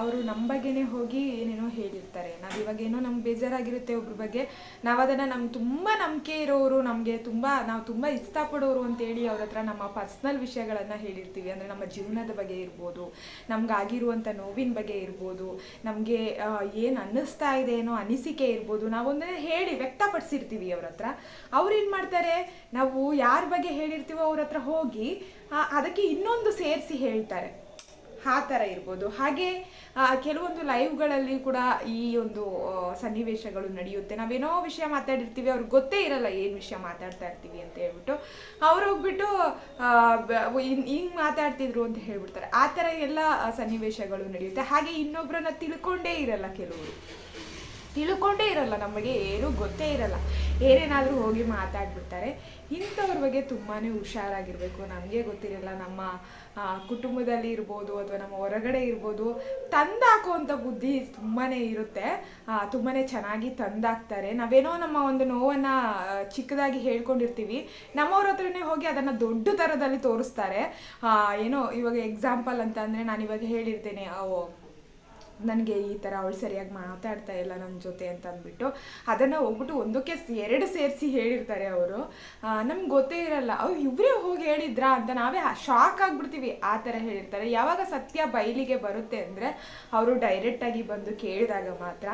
ಅವರು ನಮ್ಮ ಬಗ್ಗೆನೇ ಹೋಗಿ ಏನೇನೋ ಹೇಳಿರ್ತಾರೆ. ನಾವು ಇವಾಗ ಏನೋ ನಮ್ಗೆ ಬೇಜಾರಾಗಿರುತ್ತೆ ಒಬ್ರ ಬಗ್ಗೆ. ನಾವು ಅದನ್ನು ನಮ್ಗೆ ತುಂಬ ನಂಬಿಕೆ ಇರೋರು, ನಮಗೆ ತುಂಬ, ನಾವು ತುಂಬ ಇಷ್ಟಪಡೋರು ಅಂತೇಳಿ ಅವ್ರ ಹತ್ರ ನಮ್ಮ ಪರ್ಸ್ನಲ್ ವಿಷಯಗಳನ್ನು ಹೇಳಿರ್ತೀವಿ. ಅಂದರೆ ನಮ್ಮ ಜೀವನದ ಬಗ್ಗೆ ಇರ್ಬೋದು ನಮಗಾಗಿರುವಂಥ ನೋವಿನ ಬಗ್ಗೆ ಇರ್ಬೋದು, ನಮಗೆ ಏನು ಅನ್ನಿಸ್ತಾ ಇದೆ ಏನೋ ಅನಿಸಿಕೆ ಇರ್ಬೋದು. ನಾವೊಂದನ್ನೇ ಹೇಳಿ ವ್ಯಕ್ತಪಡಿಸಿರ್ತೀವಿ ಅವ್ರ ಹತ್ರ. ಅವ್ರು ಏನು ಮಾಡ್ತಾರೆ? ನಾವು ಯಾರ ಬಗ್ಗೆ ಹೇಳಿರ್ತೀವೋ ಅವ್ರ ಹತ್ರ ಹೋಗಿ ಅದಕ್ಕೆ ಇನ್ನೊಂದು ಸೇರಿಸಿ ಹೇಳ್ತಾರೆ. ಆ ಥರ ಇರ್ಬೋದು. ಹಾಗೆ ಕೆಲವೊಂದು ಲೈವ್ಗಳಲ್ಲಿ ಕೂಡ ಈ ಒಂದು ಸನ್ನಿವೇಶಗಳು ನಡೆಯುತ್ತೆ. ನಾವೇನೋ ವಿಷಯ ಮಾತಾಡಿರ್ತೀವಿ, ಅವ್ರಿಗೆ ಗೊತ್ತೇ ಇರಲ್ಲ ಏನು ವಿಷಯ ಮಾತಾಡ್ತಾ ಇರ್ತೀವಿ ಅಂತ ಹೇಳ್ಬಿಟ್ಟು. ಅವ್ರು ಹೋಗ್ಬಿಟ್ಟು ಹಿಂಗೆ ಮಾತಾಡ್ತಿದ್ರು ಅಂತ ಹೇಳ್ಬಿಡ್ತಾರೆ. ಆ ಥರ ಎಲ್ಲ ಸನ್ನಿವೇಶಗಳು ನಡೆಯುತ್ತೆ. ಹಾಗೆ ಇನ್ನೊಬ್ಬರನ್ನ ತಿಳ್ಕೊಂಡೇ ಇರಲ್ಲ ಕೆಲವರು. ತಿಳ್ಕೊಂಡೇ ಇರಲ್ಲ, ನಮಗೆ ಏನೂ ಗೊತ್ತೇ ಇರಲ್ಲ. ಏನೇನಾದರೂ ಹೋಗಿ ಮಾತಾಡ್ಬಿಡ್ತಾರೆ. ಇಂಥವ್ರ ಬಗ್ಗೆ ತುಂಬಾ ಹುಷಾರಾಗಿರಬೇಕು. ನಮಗೆ ಗೊತ್ತಿರಲ್ಲ, ನಮ್ಮ ಕುಟುಂಬದಲ್ಲಿ ಇರ್ಬೋದು ಅಥವಾ ನಮ್ಮ ಹೊರಗಡೆ ಇರ್ಬೋದು, ತಂದಾಕುವಂಥ ಬುದ್ಧಿ ತುಂಬಾ ಇರುತ್ತೆ. ತುಂಬಾ ಚೆನ್ನಾಗಿ ತಂದಾಕ್ತಾರೆ. ನಾವೇನೋ ನಮ್ಮ ಒಂದು ನೋವನ್ನು ಚಿಕ್ಕದಾಗಿ ಹೇಳ್ಕೊಂಡಿರ್ತೀವಿ. ನಮ್ಮವ್ರ ಹತ್ರನೇ ಹೋಗಿ ಅದನ್ನು ದೊಡ್ಡ ಥರದಲ್ಲಿ ತೋರಿಸ್ತಾರೆ. ಏನೋ ಇವಾಗ ಎಕ್ಸಾಂಪಲ್ ಅಂತ ಅಂದರೆ ನಾನು ಇವಾಗ ಹೇಳಿರ್ತೇನೆ ನನಗೆ ಈ ಥರ ಅವಳು ಸರಿಯಾಗಿ ಮಾತಾಡ್ತಾ ಇಲ್ಲ ನನ್ನ ಜೊತೆ ಅಂತ ಅಂದ್ಬಿಟ್ಟು ಅದನ್ನು ಹೋಗ್ಬಿಟ್ಟು ಒಂದಕ್ಕೆ ಎರಡು ಸೇರಿಸಿ ಹೇಳಿರ್ತಾರೆ ಅವರು. ನಮ್ಗೆ ಗೊತ್ತೇ ಇರಲ್ಲ. ಅವ್ರು ಇವರೇ ಹೋಗಿ ಹೇಳಿದ್ರಾ ಅಂತ ನಾವೇ ಶಾಕ್ ಆಗಿಬಿಡ್ತೀವಿ. ಆ ಥರ ಹೇಳಿರ್ತಾರೆ. ಯಾವಾಗ ಸತ್ಯ ಬಯಲಿಗೆ ಬರುತ್ತೆ ಅಂದರೆ ಅವರು ಡೈರೆಕ್ಟಾಗಿ ಬಂದು ಕೇಳಿದಾಗ ಮಾತ್ರ.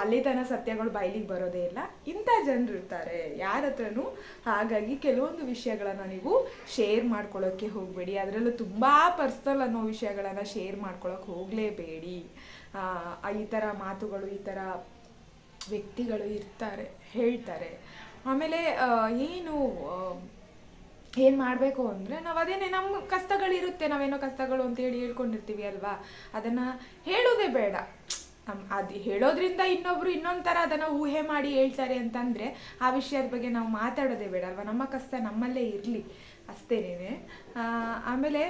ಅಲ್ಲಿ ತನ ಸತ್ಯಗಳು ಬಯಲಿಗೆ ಬರೋದೇ ಇಲ್ಲ. ಇಂಥ ಜನರು ಇರ್ತಾರೆ. ಯಾರ ಹತ್ರನೂ ಹಾಗಾಗಿ ಕೆಲವೊಂದು ವಿಷಯಗಳನ್ನು ನೀವು ಶೇರ್ ಮಾಡ್ಕೊಳ್ಳೋಕ್ಕೆ ಹೋಗಬೇಡಿ. ಅದರಲ್ಲೂ ತುಂಬ ಪರ್ಸ್ನಲ್ ಅನ್ನೋ ವಿಷಯಗಳನ್ನು ಶೇರ್ ಮಾಡ್ಕೊಳ್ಳೋಕೆ ಹೋಗಲೇಬೇಡಿ. ಈ ಥರ ಮಾತುಗಳು, ಈ ಥರ ವ್ಯಕ್ತಿಗಳು ಇರ್ತಾರೆ, ಹೇಳ್ತಾರೆ. ಆಮೇಲೆ ಏನು ಏನು ಮಾಡಬೇಕು ಅಂದರೆ ನಾವು ಅದೇನೇ ನಮ್ಮ ಕಷ್ಟಗಳಿರುತ್ತೆ. ನಾವೇನೋ ಕಷ್ಟಗಳು ಅಂತ ಹೇಳಿ ಹೇಳ್ಕೊಂಡಿರ್ತೀವಿ ಅಲ್ವಾ? ಅದನ್ನು ಹೇಳೋದೇ ಬೇಡ. ಅದು ಹೇಳೋದ್ರಿಂದ ಇನ್ನೊಬ್ರು ಇನ್ನೊಂದು ಥರ ಅದನ್ನು ಊಹೆ ಮಾಡಿ ಹೇಳ್ತಾರೆ ಅಂತಂದರೆ ಆ ವಿಷಯದ ಬಗ್ಗೆ ನಾವು ಮಾತಾಡೋದೇ ಬೇಡ ಅಲ್ವಾ? ನಮ್ಮ ಕಷ್ಟ ನಮ್ಮಲ್ಲೇ ಇರಲಿ. ಅಷ್ಟೇನೆ ಆಮೇಲೆ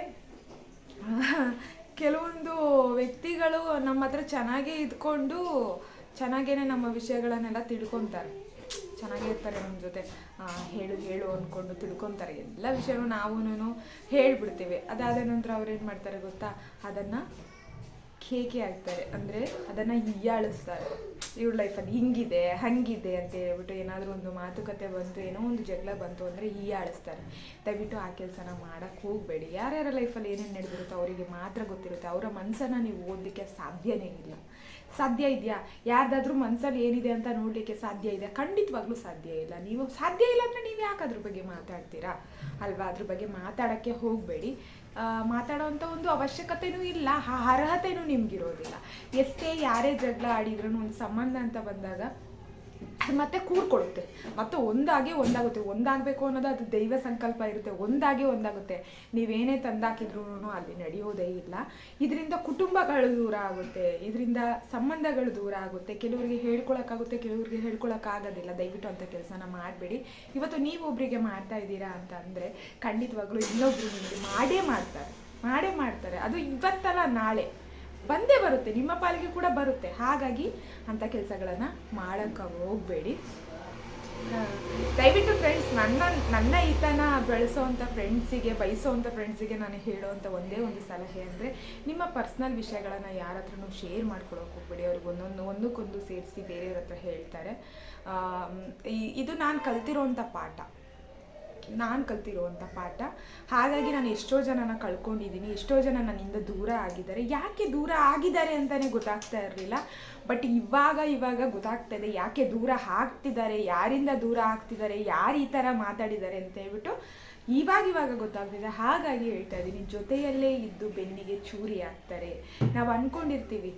ಕೆಲವೊಂದು ವ್ಯಕ್ತಿಗಳು ನಮ್ಮ ಹತ್ರ ಚೆನ್ನಾಗೇ ಇದ್ಕೊಂಡು ಚೆನ್ನಾಗೇನೆ ನಮ್ಮ ವಿಷಯಗಳನ್ನೆಲ್ಲ ತಿಳ್ಕೊತಾರೆ. ಚೆನ್ನಾಗೇ ಇರ್ತಾರೆ ನಮ್ಮ ಜೊತೆ. ಹೇಳು ಹೇಳು ಅಂದ್ಕೊಂಡು ತಿಳ್ಕೊತಾರೆ. ಎಲ್ಲ ವಿಷಯನೂ ನಾವೂನು ಹೇಳ್ಬಿಡ್ತೀವಿ. ಅದಾದ ನಂತರ ಅವ್ರು ಏನು ಮಾಡ್ತಾರೆ ಗೊತ್ತಾ? ಅದನ್ನು ಕೇಕೆ ಆಗ್ತಾರೆ ಅಂದರೆ ಅದನ್ನು ಹೀಯಾಳಿಸ್ತಾರೆ. ಇವ್ರ ಲೈಫಲ್ಲಿ ಹಿಂಗಿದೆ, ಹಂಗಿದೆ ಅಂತ ಹೇಳ್ಬಿಟ್ಟು ಏನಾದರೂ ಒಂದು ಮಾತುಕತೆ ಬಂತು, ಏನೋ ಒಂದು ಜಗಳ ಬಂತು ಅಂದರೆ ಹೀಯಾಳಿಸ್ತಾರೆ. ದಯವಿಟ್ಟು ಆ ಕೆಲಸನ ಮಾಡೋಕ್ಕೆ ಹೋಗಬೇಡಿ. ಯಾರ್ಯಾರ ಲೈಫಲ್ಲಿ ಏನೇನು ನಡೆದಿರುತ್ತೆ ಅವರಿಗೆ ಮಾತ್ರ ಗೊತ್ತಿರುತ್ತೆ. ಅವರ ಮನಸ್ಸನ್ನು ನೀವು ಓದಲಿಕ್ಕೆ ಸಾಧ್ಯನೇ ಇಲ್ಲ. ಸಾಧ್ಯ ಇದೆಯಾ? ಯಾರ್ದಾದ್ರೂ ಮನಸ್ಸಲ್ಲಿ ಏನಿದೆ ಅಂತ ನೋಡಲಿಕ್ಕೆ ಸಾಧ್ಯ ಇದೆ ಖಂಡಿತವಾಗ್ಲೂ ಸಾಧ್ಯ ಇಲ್ಲ. ನೀವು ಸಾಧ್ಯ ಇಲ್ಲ ಅಂದರೆ ನೀವು ಯಾಕೆ ಅದ್ರ ಬಗ್ಗೆ ಮಾತಾಡ್ತೀರಾ? ಅಲ್ವಾ? ಅದ್ರ ಬಗ್ಗೆ ಮಾತಾಡೋಕ್ಕೆ ಹೋಗಬೇಡಿ. ಮಾತಾಡೋವಂಥ ಒಂದು ಅವಶ್ಯಕತೆನೂ ಇಲ್ಲ, ಆ ಅರ್ಹತೆನೂ ನಿಮ್ಗಿರೋದಿಲ್ಲ. ಎಷ್ಟೇ ಯಾರೇ ಜಗಳ ಆಡಿದ್ರೂ ಒಂದು ಸಂಬಂಧ ಅಂತ ಬಂದಾಗ ಅದು ಮತ್ತೆ ಕೂರ್ಕೊಡುತ್ತೆ ಮತ್ತೆ ಒಂದಾಗಿ ಒಂದಾಗುತ್ತೆ. ಒಂದಾಗಬೇಕು ಅನ್ನೋದು ಅದು ದೈವ ಸಂಕಲ್ಪ ಇರುತ್ತೆ. ಒಂದಾಗಿ ಒಂದಾಗುತ್ತೆ. ನೀವೇನೇ ತಂದಾಕಿದ್ರೂ ಅಲ್ಲಿ ನಡೆಯೋದೇ ಇಲ್ಲ. ಇದರಿಂದ ಕುಟುಂಬಗಳು ದೂರ ಆಗುತ್ತೆ. ಇದರಿಂದ ಸಂಬಂಧಗಳು ದೂರ ಆಗುತ್ತೆ. ಕೆಲವರಿಗೆ ಹೇಳ್ಕೊಳಕ್ಕಾಗುತ್ತೆ, ಕೆಲವರಿಗೆ ಹೇಳ್ಕೊಳಕ್ಕಾಗೋದಿಲ್ಲ. ದಯವಿಟ್ಟು ಅಂಥ ಕೆಲಸನ ಮಾಡಬೇಡಿ. ಇವತ್ತು ನೀವು ಒಬ್ಬರಿಗೆ ಮಾಡ್ತಾ ಇದ್ದೀರಾ ಅಂತ ಅಂದರೆ ಖಂಡಿತವಾಗ್ಲೂ ಇನ್ನೊಬ್ರು ನಿಮಗೆ ಮಾಡೇ ಮಾಡ್ತಾರೆ. ಮಾಡೇ ಮಾಡ್ತಾರೆ. ಅದು ಇವತ್ತಲ್ಲ ನಾಳೆ. ಬಂದೇ ಬರುತ್ತೆ, ನಿಮ್ಮ ಪಾಲಿಗೆ ಕೂಡ ಬರುತ್ತೆ. ಹಾಗಾಗಿ ಅಂಥ ಕೆಲಸಗಳನ್ನು ಮಾಡೋಕ್ಕೆ ಹೋಗಬೇಡಿ. ದಯವಿಟ್ಟು ಫ್ರೆಂಡ್ಸ್ ನನ್ನ ನನ್ನ ಈತನ ಬೆಳೆಸೋವಂಥ ಫ್ರೆಂಡ್ಸಿಗೆ ಬಯಸೋವಂಥ ಫ್ರೆಂಡ್ಸಿಗೆ ನಾನು ಹೇಳೋವಂಥ ಒಂದೇ ಒಂದು ಸಲಹೆ ಅಂದರೆ, ನಿಮ್ಮ ಪರ್ಸ್ನಲ್ ವಿಷಯಗಳನ್ನು ಯಾರ ಹತ್ರನೂ ಶೇರ್ ಮಾಡ್ಕೊಳಕ್ಕೆ ಹೋಗ್ಬೇಡಿ. ಅವ್ರಿಗೆ ಒಂದೊಂದು, ಒಂದಕ್ಕೊಂದು ಸೇರಿಸಿ ಬೇರೆಯವ್ರ ಹತ್ರ ಹೇಳ್ತಾರೆ. ಇದು ನಾನು ಕಲ್ತಿರೋವಂಥ ಪಾಠ. ನಾನು ಕಲ್ತಿರುವಂಥ ಪಾಠ. ಹಾಗಾಗಿ ನಾನು ಎಷ್ಟೋ ಜನನ ಕಳ್ಕೊಂಡಿದ್ದೀನಿ, ಎಷ್ಟೋ ಜನ ನನ್ನಿಂದ ದೂರ ಆಗಿದ್ದಾರೆ. ಯಾಕೆ ದೂರ ಆಗಿದ್ದಾರೆ ಅಂತಲೇ ಗೊತ್ತಾಗ್ತಾ ಇರಲಿಲ್ಲ. ಬಟ್ ಇವಾಗ ಇವಾಗ ಗೊತ್ತಾಗ್ತಾ ಇದೆ ಯಾಕೆ ದೂರ ಆಗ್ತಿದ್ದಾರೆ, ಯಾರಿಂದ ದೂರ ಆಗ್ತಿದ್ದಾರೆ, ಯಾರು ಈ ಥರ ಮಾತಾಡಿದ್ದಾರೆ ಅಂತ ಹೇಳ್ಬಿಟ್ಟು ಇವಾಗ ಇವಾಗ ಗೊತ್ತಾಗ್ತಿದೆ. ಹಾಗಾಗಿ ಹೇಳ್ತಾ ಇದ್ದೀನಿ, ಜೊತೆಯಲ್ಲೇ ಇದ್ದು ಬೆನ್ನಿಗೆ ಚೂರಿ ಆಗ್ತಾರೆ ನಾವು ಅಂದ್ಕೊಂಡಿರ್ತೀವಿ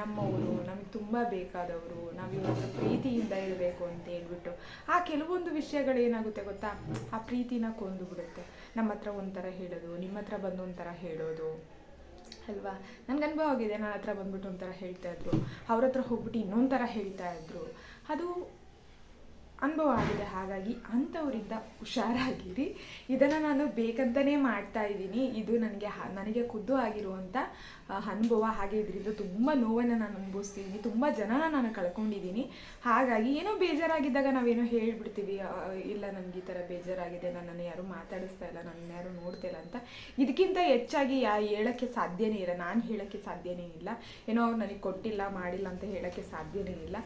ನಮ್ಮವರು ನಮಗೆ ತುಂಬ ಬೇಕಾದವರು, ನಾವು ಇವ್ರ ಹತ್ರ ಪ್ರೀತಿಯಿಂದ ಇರಬೇಕು ಅಂತ ಹೇಳ್ಬಿಟ್ಟು. ಆ ಕೆಲವೊಂದು ವಿಷಯಗಳು ಏನಾಗುತ್ತೆ ಗೊತ್ತಾ? ಆ ಪ್ರೀತಿನ ಕೊಂದು ಬಿಡುತ್ತೆ ನಮ್ಮ ಹತ್ರ ಒಂಥರ ಹೇಳೋದು, ನಿಮ್ಮ ಹತ್ರ ಬಂದು ಒಂಥರ ಹೇಳೋದು, ಅಲ್ವಾ? ನನಗೆ ಅನುಭವ ಆಗಿದೆ, ನನ್ನ ಹತ್ರ ಬಂದ್ಬಿಟ್ಟು ಒಂಥರ ಹೇಳ್ತಾ ಇದ್ರು. ಅವ್ರ ಹತ್ರ ಹೋಗ್ಬಿಟ್ಟು ಇನ್ನೊಂದು ಥರ ಹೇಳ್ತಾ ಇದ್ರು. ಅದು ಅನುಭವ ಆಗಿದೆ ಹಾಗಾಗಿ ಅಂಥವರಿಂದ ಹುಷಾರಾಗಿರಿ. ಇದನ್ನು ನಾನು ಬೇಕಂತಲೇ ಮಾಡ್ತಾ ಇದ್ದೀನಿ. ಇದು ನನಗೆ ನನಗೆ ಖುದ್ದು ಆಗಿರುವಂಥ ಅನುಭವ ಹಾಗೆ ಇದರಿಂದ ತುಂಬ ನೋವನ್ನು ನಾನು ಅನುಭವಿಸ್ತಿದ್ದೀನಿ ತುಂಬ ಜನನ ನಾನು ಕಳ್ಕೊಂಡಿದ್ದೀನಿ. ಹಾಗಾಗಿ ಏನೋ ಬೇಜಾರಾಗಿದ್ದಾಗ ನಾವೇನೋ ಹೇಳಿಬಿಡ್ತೀವಿ ಇಲ್ಲ ನನಗೆ ಈ ಥರ ಬೇಜಾರಾಗಿದೆ, ನನ್ನನ್ನು ಯಾರು ಮಾತಾಡಿಸ್ತಾ ಇಲ್ಲ ನನ್ನ ಯಾರು ನೋಡ್ತಾ ಇಲ್ಲ ಅಂತ. ಇದಕ್ಕಿಂತ ಹೆಚ್ಚಾಗಿ ಯಾ, ಹೇಳೋಕ್ಕೆ ಸಾಧ್ಯನೇ ಇಲ್ಲ. ನಾನು ಹೇಳೋಕ್ಕೆ ಸಾಧ್ಯನೇ ಇಲ್ಲ. ಏನೋ ಅವ್ರು ನನಗೆ ಕೊಟ್ಟಿಲ್ಲ, ಮಾಡಿಲ್ಲ ಅಂತ ಹೇಳೋಕ್ಕೆ ಸಾಧ್ಯನೇ ಇಲ್ಲ.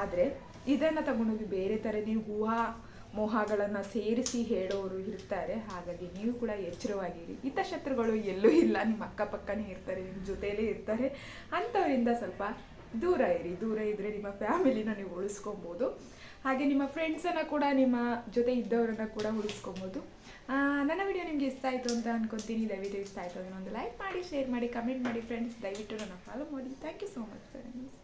ಆದರೆ ಇದನ್ನು ತಗೊಂಡೋಗಿ ಬೇರೆ ಥರನೇ ಹೂವು ಮೋಹಗಳನ್ನು ಸೇರಿಸಿ ಹೇಳೋರು ಇರ್ತಾರೆ, ಹಾಗಾಗಿ ನೀವು ಕೂಡ ಎಚ್ಚರವಾಗಿರಿ. ಹಿತಶತ್ರುಗಳು ಎಲ್ಲೂ ಇಲ್ಲ, ನಿಮ್ಮ ಅಕ್ಕಪಕ್ಕನೇ ಇರ್ತಾರೆ ನಿಮ್ಮ ಜೊತೆಯಲ್ಲೇ ಇರ್ತಾರೆ. ಅಂಥವರಿಂದ ಸ್ವಲ್ಪ ದೂರ ಇರಿ. ದೂರ ಇದ್ದರೆ ನಿಮ್ಮ ಫ್ಯಾಮಿಲಿನ ನೀವು ಉಳಿಸ್ಕೊಬೋದು. ಹಾಗೆ ನಿಮ್ಮ ಫ್ರೆಂಡ್ಸನ್ನು ಕೂಡ, ನಿಮ್ಮ ಜೊತೆ ಇದ್ದವರನ್ನ ಕೂಡ ಉಳಿಸ್ಕೊಬೋದು. ನನ್ನ ವಿಡಿಯೋ ನಿಮಗೆ ಇಷ್ಟ ಆಯಿತು ಅಂತ ಅನ್ಕೊತೀನಿ. ದಯವಿಟ್ಟು ಇಷ್ಟ ಆಯಿತು ಅದನ್ನೊಂದು ಲೈಕ್ ಮಾಡಿ ಶೇರ್ ಮಾಡಿ ಕಮೆಂಟ್ ಮಾಡಿ ಫ್ರೆಂಡ್ಸ್ ದಯವಿಟ್ಟು ನನ್ನ ಫಾಲೋ ಮಾಡಿ. Thank you so much friends